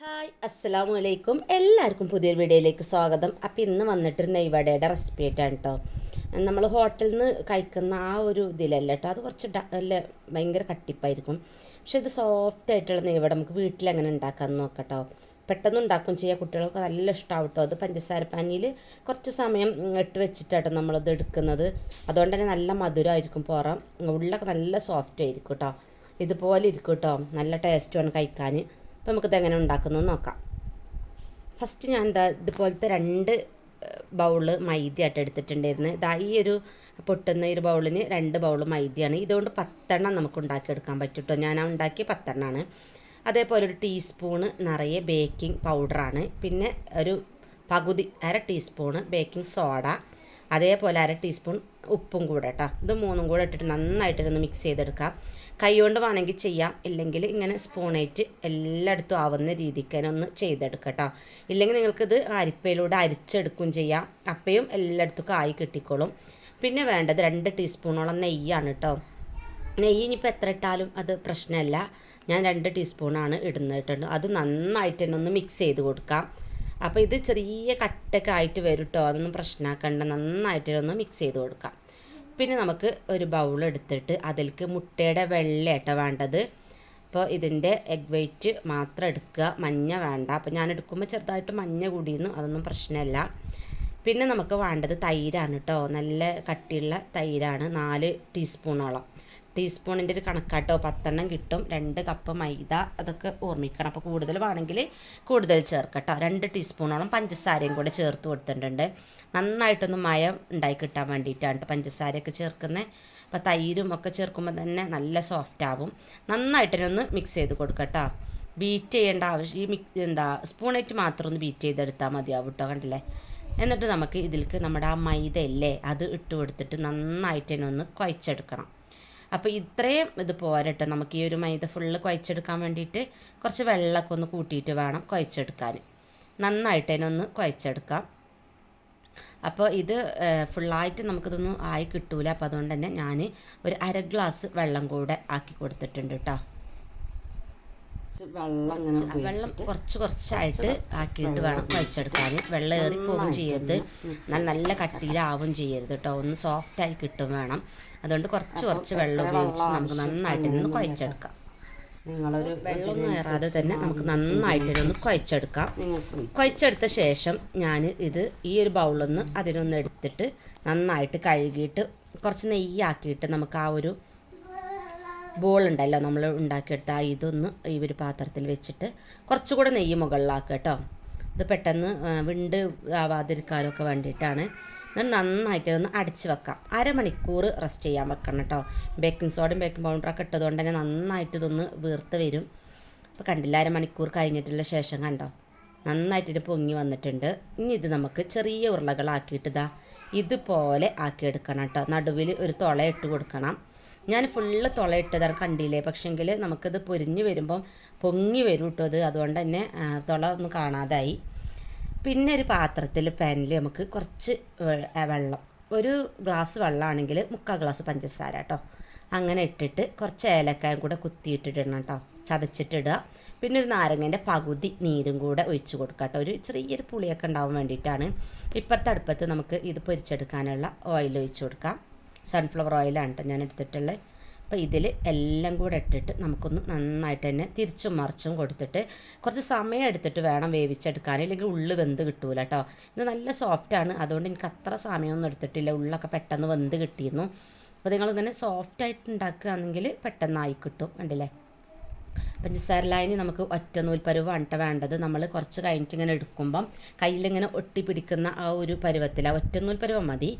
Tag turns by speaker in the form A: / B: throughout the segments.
A: Hi അസ്സലാമു അലൈക്കും എല്ലാവർക്കും പുതിയൊരു വീഡിയോയിലേക്ക് സ്വാഗതം. അപ്പോൾ ഇന്ന് വന്നിട്ടൊരു നെയ്വടയുടെ റെസിപ്പി ആയിട്ടാണ് കേട്ടോ നമ്മൾ ഹോട്ടലിൽ നിന്ന് കഴിക്കുന്ന ആ ഒരു ഇതിലല്ല കേട്ടോ അത് കുറച്ച് നല്ല ഭയങ്കര കട്ടിപ്പായിരിക്കും. പക്ഷെ ഇത് സോഫ്റ്റ് ആയിട്ടുള്ള നെയ്വട നമുക്ക് വീട്ടിൽ എങ്ങനെ ഉണ്ടാക്കാമെന്ന് നോക്കട്ടോ പെട്ടെന്ന് ഉണ്ടാക്കും ചെയ്യുക കുട്ടികൾക്ക് നല്ല ഇഷ്ടമാവും കേട്ടോ അത് പഞ്ചസാര പാനിയിൽ കുറച്ച് സമയം ഇട്ട് വെച്ചിട്ടാട്ടോ നമ്മളത് എടുക്കുന്നത്. അതുകൊണ്ട് തന്നെ നല്ല മധുരമായിരിക്കും പുറം. ഉള്ളൊക്കെ നല്ല സോഫ്റ്റ് ആയിരിക്കും കേട്ടോ ഇതുപോലെ ഇരിക്കും കേട്ടോ നല്ല ടേസ്റ്റുമാണ് കഴിക്കാൻ അപ്പോൾ നമുക്കിത് എങ്ങനെ ഉണ്ടാക്കുന്നത് നോക്കാം. ഫസ്റ്റ് ഞാൻ എന്താ ഇതുപോലത്തെ രണ്ട് ബൗൾ മൈദയായിട്ട് എടുത്തിട്ടുണ്ടായിരുന്നു. ഇതാ ഈ ഒരു പൊട്ടുന്ന ഒരു ബൗളിന് രണ്ട് ബൗൾ മൈദയാണ്. ഇതുകൊണ്ട് പത്തെണ്ണം നമുക്ക് ഉണ്ടാക്കിയെടുക്കാൻ പറ്റും ഞാൻ ഉണ്ടാക്കിയ പത്തെണ്ണമാണ് അതേപോലെ ഒരു ടീസ്പൂണ് നിറയെ ബേക്കിംഗ് പൗഡറാണ്. പിന്നെ ഒരു പകുതി അര ടീസ്പൂണ് ബേക്കിംഗ് സോഡ. അതേപോലെ അര ടീസ്പൂൺ ഉപ്പും കൂടെ കേട്ടോ ഇത് മൂന്നും കൂടെ ഇട്ടിട്ട് നന്നായിട്ടൊന്ന് മിക്സ് ചെയ്തെടുക്കാം. കൈകൊണ്ട് വേണമെങ്കിൽ ചെയ്യാം. ഇല്ലെങ്കിൽ ഇങ്ങനെ സ്പൂണായിട്ട് എല്ലായിടത്തും ആവുന്ന രീതിക്ക് തന്നെ ഒന്ന് ചെയ്തെടുക്കട്ടോ കേട്ടോ ഇല്ലെങ്കിൽ നിങ്ങൾക്കിത് അരിപ്പയിലൂടെ അരിച്ചെടുക്കുകയും ചെയ്യാം. അപ്പയും എല്ലായിടത്തും കായ് കിട്ടിക്കോളും. പിന്നെ വേണ്ടത് രണ്ട് ടീസ്പൂണോളം നെയ്യാണ് കേട്ടോ നെയ്യ് ഇനിയിപ്പോൾ എത്ര ഇട്ടാലും അത് പ്രശ്നമല്ല. ഞാൻ രണ്ട് ടീസ്പൂണാണ് ഇടുന്നിട്ടുണ്ട് അത് നന്നായിട്ട് തന്നെ ഒന്ന് മിക്സ് ചെയ്ത് കൊടുക്കാം. അപ്പോൾ ഇത് ചെറിയ കട്ടൊക്കെ ആയിട്ട് വരും കേട്ടോ അതൊന്നും പ്രശ്നമാക്കണ്ട നന്നായിട്ട് ഒന്ന് മിക്സ് ചെയ്ത് കൊടുക്കാം. പിന്നെ നമുക്ക് ഒരു ബൗൾ എടുത്തിട്ട് അതിലേക്ക് മുട്ടയുടെ വെള്ള വെള്ളയാട്ടോ വേണ്ടത്. അപ്പോൾ ഇതിന്റെ എഗ് വൈറ്റ് മാത്രം എടുക്കുക. മഞ്ഞ വേണ്ട. അപ്പോൾ ഞാൻ എടുക്കുമ്പോൾ ചെറുതായിട്ട് മഞ്ഞ കൂടിയിരുന്നു അതൊന്നും പ്രശ്നമല്ല പിന്നെ നമുക്ക് വേണ്ടത് തൈരാണ് കേട്ടോ നല്ല കട്ടിയുള്ള തൈരാണ്. നാല് ടീസ്പൂണോളം ടീസ്പൂണിന്റെ ഒരു കണക്കാട്ടോ. പത്തെണ്ണം കിട്ടും. രണ്ട് കപ്പ് മൈദ അതൊക്കെ ഓർമ്മിക്കണം. അപ്പോൾ കൂടുതൽ വേണമെങ്കിൽ കൂടുതൽ ചേർക്കട്ടോ. രണ്ട് ടീസ്പൂണോളം പഞ്ചസാരയും കൂടെ ചേർത്ത് കൊടുത്തിട്ടുണ്ട്. നന്നായിട്ടൊന്ന് മയം ഉണ്ടായി കിട്ടാൻ വേണ്ടിയിട്ടാണ് പഞ്ചസാരയൊക്കെ ചേർക്കുന്നത് അപ്പോൾ തൈരും ഒക്കെ ചേർക്കുമ്പോൾ തന്നെ നല്ല സോഫ്റ്റ് ആവും. നന്നായിട്ടൊന്ന് മിക്സ് ചെയ്ത് കൊടുക്കട്ടോ. ബീറ്റ് ചെയ്യേണ്ട ആവശ്യം ഈ മിക്സ് എന്താ സ്പൂണേറ്റ് മാത്രം ഒന്ന് ബീറ്റ് ചെയ്തെടുത്താൽ മതിയാവും കേട്ടോ കണ്ടില്ലേ? എന്നിട്ട് നമുക്ക് ഇതിലേക്ക് നമ്മുടെ ആ മൈദ ഇല്ലേ അത് ഇട്ട് കൊടുത്തിട്ട് നന്നായിട്ട് തന്നെ ഒന്ന് കുഴച്ചെടുക്കണം അപ്പോൾ ഇത്രയും ഇത് പോരട്ടെ. നമുക്ക് ഈ ഒരു മൈദ ഫുള്ള് കുഴച്ചെടുക്കാൻ വേണ്ടിയിട്ട് കുറച്ച് വെള്ളമൊക്കെ ഒന്ന് കൂട്ടിയിട്ട് വേണം കുഴച്ചെടുക്കാൻ. നന്നായിട്ട് അതിനൊന്ന് കുഴച്ചെടുക്കാം. അപ്പോൾ ഇത് ഫുള്ളായിട്ട് നമുക്കിതൊന്നും ആയി കിട്ടൂല. അപ്പോൾ അതുകൊണ്ട് തന്നെ ഞാൻ ഒരു അര ഗ്ലാസ് വെള്ളം കൂടെ ആക്കി കൊടുത്തിട്ടുണ്ട് കേട്ടോ
B: വെള്ളം
A: വെള്ളം കുറച്ച് കുറച്ചായിട്ട് ആക്കിയിട്ട് വേണം കഴിച്ചെടുക്കാൻ വെള്ളം പോകും ചെയ്യരുത്. എന്നാൽ നല്ല കട്ടിയിലാവും ചെയ്യരുത് കേട്ടോ ഒന്ന് സോഫ്റ്റ് ആയി കിട്ടും വേണം. അതുകൊണ്ട് കുറച്ച് കുറച്ച് വെള്ളം ഉപയോഗിച്ച് നമുക്ക് നന്നായിട്ട് ഒന്ന് കുഴച്ചെടുക്കാം.
B: നിങ്ങളൊരു
A: വെള്ളമൊന്നും ഏറാതെ തന്നെ നമുക്ക് നന്നായിട്ട് ഒന്ന് കുഴച്ചെടുക്കാം. കുഴച്ചെടുത്ത ശേഷം ഞാൻ ഇത് ഈ ഒരു ബൗളൊന്ന് അതിനൊന്ന് എടുത്തിട്ട് നന്നായിട്ട് കഴുകിയിട്ട് കുറച്ച് നെയ്യാക്കിയിട്ട് നമുക്ക് ആ ഒരു ബോൾ ഉണ്ടല്ലോ നമ്മൾ ഉണ്ടാക്കിയെടുത്ത ആ ഇതൊന്ന് ഈ ഒരു പാത്രത്തിൽ വെച്ചിട്ട് കുറച്ചുകൂടെ നെയ്യ് മുകളിലാക്കുക കേട്ടോ. ഇത് പെട്ടെന്ന് വിണ്ട് ആവാതിരിക്കാനൊക്കെ വേണ്ടിയിട്ടാണ്. എന്നിട്ട് നന്നായിട്ട് ഒന്ന് അടച്ച് വെക്കാം. അരമണിക്കൂർ റെസ്റ്റ് ചെയ്യാൻ വെക്കണം കേട്ടോ. ബേക്കിംഗ് സോഡും ബേക്കിംഗ് പൗഡറൊക്കെ ഇട്ടതുകൊണ്ട് തന്നെ നന്നായിട്ട് ഇതൊന്ന് വീർത്ത് വരും. അപ്പോൾ കണ്ടില്ല അരമണിക്കൂർ കഴിഞ്ഞിട്ടുള്ള ശേഷം കണ്ടോ? നന്നായിട്ട് ഇത് പൊങ്ങി വന്നിട്ടുണ്ട്. ഇനി ഇത് നമുക്ക് ചെറിയ ഉരുളകളാക്കിയിട്ട് ഇതാ ഇതുപോലെ ആക്കിയെടുക്കണം കേട്ടോ. നടുവിൽ ഒരു തുള ഇട്ട് കൊടുക്കണം. ഞാൻ ഫുള്ള് തുള ഇട്ടതാണ് കണ്ടില്ലേ? പക്ഷെങ്കിൽ നമുക്കിത് പൊരിഞ്ഞ് വരുമ്പം പൊങ്ങി വരും കേട്ടോ അത്. അതുകൊണ്ട് തന്നെ തുള ഒന്നും കാണാതായി. പിന്നെ ഒരു പാത്രത്തിൽ പാനിൽ നമുക്ക് കുറച്ച് വെള്ളം. ഒരു ഗ്ലാസ് വെള്ളമാണെങ്കിൽ മുക്കാൽ ഗ്ലാസ് പഞ്ചസാര കേട്ടോ അങ്ങനെ ഇട്ടിട്ട് കുറച്ച് ഏലക്കായും കൂടെ കുത്തിയിട്ടിടണം കേട്ടോ ചതച്ചിട്ടിടുക. പിന്നെ ഒരു നാരങ്ങേന്റെ പകുതി നീരും കൂടെ ഒഴിച്ചു കൊടുക്കുക കേട്ടോ ഒരു ചെറിയൊരു പുളിയൊക്കെ ഉണ്ടാവാൻ വേണ്ടിയിട്ടാണ്. ഇപ്പുറത്തെ അടുപ്പത്ത് നമുക്ക് ഇത് പൊരിച്ചെടുക്കാനുള്ള ഓയിൽ ഒഴിച്ചു കൊടുക്കാം. സൺഫ്ലവർ ഓയിലാണ് കേട്ടോ ഞാൻ എടുത്തിട്ടുള്ളത് അപ്പോൾ ഇതിൽ എല്ലാം കൂടെ ഇട്ടിട്ട് നമുക്കൊന്ന് നന്നായിട്ട് തന്നെ തിരിച്ചും മറിച്ചും കൊടുത്തിട്ട് കുറച്ച് സമയം എടുത്തിട്ട് വേണം വേവിച്ചെടുക്കാൻ. അല്ലെങ്കിൽ ഉള്ളു വെന്ത് കിട്ടൂല കേട്ടോ ഇത് നല്ല സോഫ്റ്റാണ് അതുകൊണ്ട് എനിക്ക് അത്ര സമയമൊന്നും എടുത്തിട്ടില്ല. ഉള്ളൊക്കെ പെട്ടെന്ന് വെന്ത് കിട്ടിയിരുന്നു. അപ്പോൾ നിങ്ങളിങ്ങനെ സോഫ്റ്റായിട്ട് ഉണ്ടാക്കുകയാണെങ്കിൽ പെട്ടെന്നായി കിട്ടും. കണ്ടില്ലേ? പഞ്ചസാര ലായനി നമുക്ക് ഒറ്റ നൂൽ പരുവ് അണ്ട വേണ്ടത്. നമ്മൾ കുറച്ച് കഴിഞ്ഞിട്ട് ഇങ്ങനെ എടുക്കുമ്പം കയ്യിലിങ്ങനെ ഒട്ടിപ്പിടിക്കുന്ന ആ ഒരു പരുവത്തിലാണ് ഒറ്റ നൂൽ പരുവം മതി.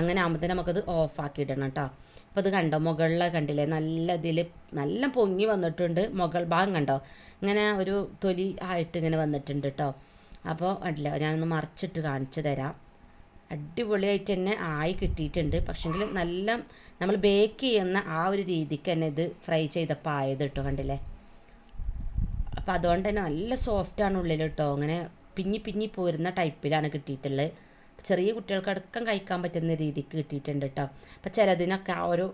A: അങ്ങനെ ആകുമ്പോൾ തന്നെ നമുക്കത് ഓഫാക്കി ഇടണം കേട്ടോ. അപ്പോൾ അത് കണ്ടോ? മുകളിലെ കണ്ടില്ലേ? നല്ല ഇതിൽ നല്ല പൊങ്ങി വന്നിട്ടുണ്ട് മുകൾ ഭാഗം കണ്ടോ? ഇങ്ങനെ ഒരു തൊലി ആയിട്ട് ഇങ്ങനെ വന്നിട്ടുണ്ട് കേട്ടോ. അപ്പോൾ അല്ല ഞാനൊന്ന് മറിച്ചിട്ട് കാണിച്ചു തരാം. അടിപൊളിയായിട്ട് തന്നെ ആയി കിട്ടിയിട്ടുണ്ട്. പക്ഷെങ്കിൽ നല്ല നമ്മൾ ബേക്ക് ചെയ്യുന്ന ആ ഒരു രീതിക്ക് തന്നെ ഇത് ഫ്രൈ ചെയ്തപ്പോൾ ആയത് കേട്ടോ കണ്ടില്ലേ? അപ്പോൾ അതുകൊണ്ട് തന്നെ നല്ല സോഫ്റ്റാണ് ഉള്ളിൽ കേട്ടോ അങ്ങനെ പിഞ്ഞി പിഞ്ഞി പോരുന്ന ടൈപ്പിലാണ് കിട്ടിയിട്ടുള്ളത് ചെറിയ കുട്ടികൾക്ക് അടക്കം കഴിക്കാൻ പറ്റുന്ന രീതിക്ക് കിട്ടിയിട്ടുണ്ട് കേട്ടോ അപ്പം ചിലതിനൊക്കെ ആ ഒരു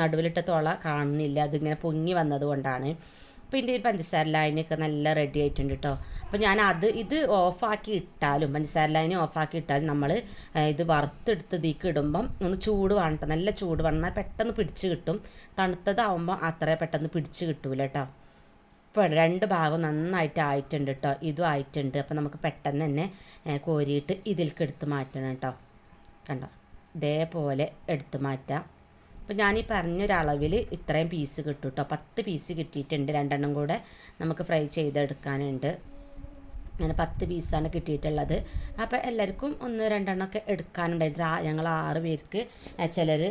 A: നടുവിലിട്ട തുള കാണുന്നില്ല. അതിങ്ങനെ പൊങ്ങി വന്നത് കൊണ്ടാണ്. അപ്പോൾ ഇതിന്റെ പഞ്ചസാര ലൈനൊക്കെ നല്ല റെഡി ആയിട്ടുണ്ട് കേട്ടോ അപ്പോൾ ഞാൻ അത് ഇത് ഓഫാക്കി ഇട്ടാലും പഞ്ചസാര ലൈൻ ഓഫാക്കി ഇട്ടാലും നമ്മൾ ഇത് വറുത്തെടുത്ത് ഇതിക്ക് ഇടുമ്പം ഒന്ന് ചൂട് വേണം. നല്ല ചൂട് വേണം. പെട്ടെന്ന് പിടിച്ച് കിട്ടും. തണുത്തതാവുമ്പോൾ അത്ര പെട്ടെന്ന് പിടിച്ച് കിട്ടൂല കേട്ടോ ഇപ്പോൾ രണ്ട് ഭാഗം നന്നായിട്ട് ആയിട്ടുണ്ട് കേട്ടോ ഇതും ആയിട്ടുണ്ട്. അപ്പോൾ നമുക്ക് പെട്ടെന്ന് തന്നെ കോരിയിട്ട് ഇതിലേക്ക് എടുത്ത് മാറ്റണം കേട്ടോ കണ്ടോ? ഇതേപോലെ എടുത്ത് മാറ്റാം. അപ്പോൾ ഞാൻ ഈ പറഞ്ഞൊരളവിൽ ഇത്രയും പീസ് കിട്ടും കേട്ടോ പത്ത് പീസ് കിട്ടിയിട്ടുണ്ട്. രണ്ടെണ്ണം കൂടെ നമുക്ക് ഫ്രൈ ചെയ്തെടുക്കാനുണ്ട്. അങ്ങനെ പത്ത് പീസാണ് കിട്ടിയിട്ടുള്ളത്. അപ്പോൾ എല്ലാവർക്കും ഒന്ന് രണ്ടെണ്ണമൊക്കെ എടുക്കാനുണ്ടായിരുന്നു. ഞങ്ങൾ ആറ് പേർക്ക് ചിലർ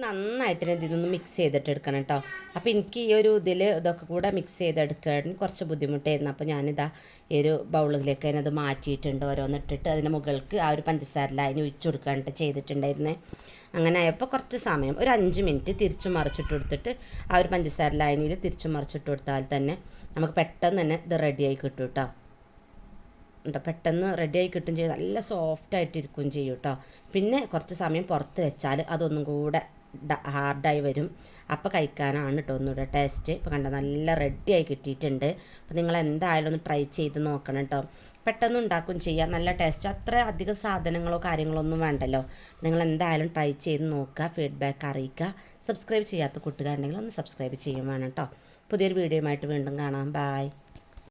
A: നന്നായിട്ട് ഞാൻ ഇതിനൊന്ന് മിക്സ് ചെയ്തിട്ട് എടുക്കണം കേട്ടോ. അപ്പോൾ എനിക്ക് ഈ ഒരു ഇതിൽ ഇതൊക്കെ കൂടെ മിക്സ് ചെയ്തെടുക്കാൻ കുറച്ച് ബുദ്ധിമുട്ടായിരുന്നു. അപ്പോൾ ഞാനിതാ ഈ ഒരു ബൗളിലേക്ക് അതിനത് അത് മാറ്റിയിട്ടുണ്ട് ഓരോന്നിട്ടിട്ട് അതിന് മുകൾക്ക് ആ ഒരു പഞ്ചസാര അതിന് ഒഴിച്ചു കൊടുക്കാനായിട്ട് ചെയ്തിട്ടുണ്ടായിരുന്നേ. അങ്ങനെ ആയപ്പോൾ കുറച്ച് സമയം ഒരു അഞ്ച് മിനിറ്റ് തിരിച്ചു മറിച്ചിട്ട് കൊടുത്തിട്ട് ആ ഒരു പഞ്ചസാര ലൈനിൽ തിരിച്ചു മറിച്ചിട്ട് കൊടുത്താൽ തന്നെ നമുക്ക് പെട്ടെന്ന് തന്നെ ഇത് റെഡിയായി കിട്ടും കേട്ടോ. കേട്ടോ പെട്ടെന്ന് റെഡിയായി കിട്ടും ചെയ്യും. നല്ല സോഫ്റ്റ് ആയിട്ടിരിക്കുകയും ചെയ്യും കേട്ടോ പിന്നെ കുറച്ച് സമയം പുറത്ത് വെച്ചാൽ അതൊന്നും കൂടെ ഹാർഡായി വരും. അപ്പോൾ കഴിക്കാനാണ് കേട്ടോ ഒന്നുകൂടെ ടേസ്റ്റ് ഇപ്പോൾ കണ്ട നല്ല റെഡിയായി കിട്ടിയിട്ടുണ്ട്. അപ്പോൾ നിങ്ങൾ എന്തായാലും ഒന്ന് ട്രൈ ചെയ്ത് നോക്കണം കേട്ടോ പെട്ടെന്ന് ഉണ്ടാക്കും ചെയ്യാം. നല്ല ടേസ്റ്റ് അത്ര അധികം സാധനങ്ങളോ കാര്യങ്ങളോ ഒന്നും വേണ്ടല്ലോ. നിങ്ങൾ എന്തായാലും ട്രൈ ചെയ്ത് നോക്കുക ഫീഡ്ബാക്ക് അറിയിക്കുക. സബ്സ്ക്രൈബ് ചെയ്യാത്ത കൂട്ടുകാരുണ്ടെങ്കിൽ ഒന്ന് സബ്സ്ക്രൈബ് ചെയ്യും വേണം കേട്ടോ പുതിയൊരു വീഡിയോയുമായിട്ട് വീണ്ടും കാണാം. ബായ്